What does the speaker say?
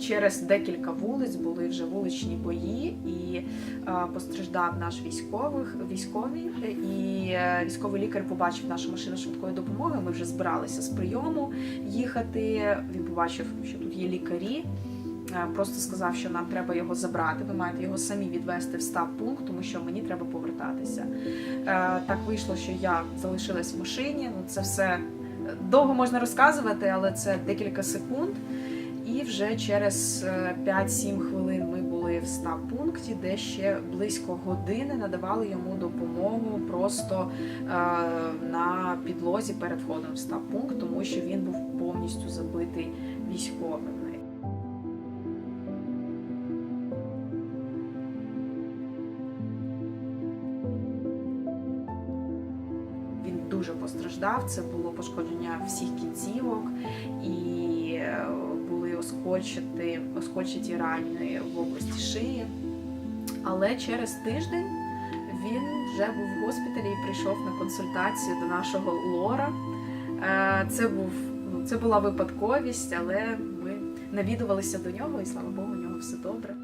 через декілька вулиць були вже вуличні бої, і е, постраждав наш військових військовий, і е, військовий лікар побачив нашу машину швидкої допомоги. Ми вже збиралися з прийому їхати. Він побачив, що тут є лікарі. Е, Просто сказав, що нам треба його забрати. Ви маєте його самі відвести в стаб пункт, тому що мені треба повертатися. Так вийшло, що я залишилась в машині. Ну це все довго можна розказувати, але це декілька секунд. І вже через е, 5-7 хвилин ми були в стаб пункті, де ще близько години надавали йому допомогу просто е, на підлозі перед входом в стаб пункт, тому що він був повністю забитий військовими. Він дуже постраждав. Це було пошкодження всіх кінцівок і е, були оскочити, оскольчаті рани в області шиї. Але через тиждень він вже був в госпіталі і прийшов на консультацію до нашого лора. Е, Це був ну, це була випадковість, але ми навідувалися до нього, і слава Богу, у нього все добре.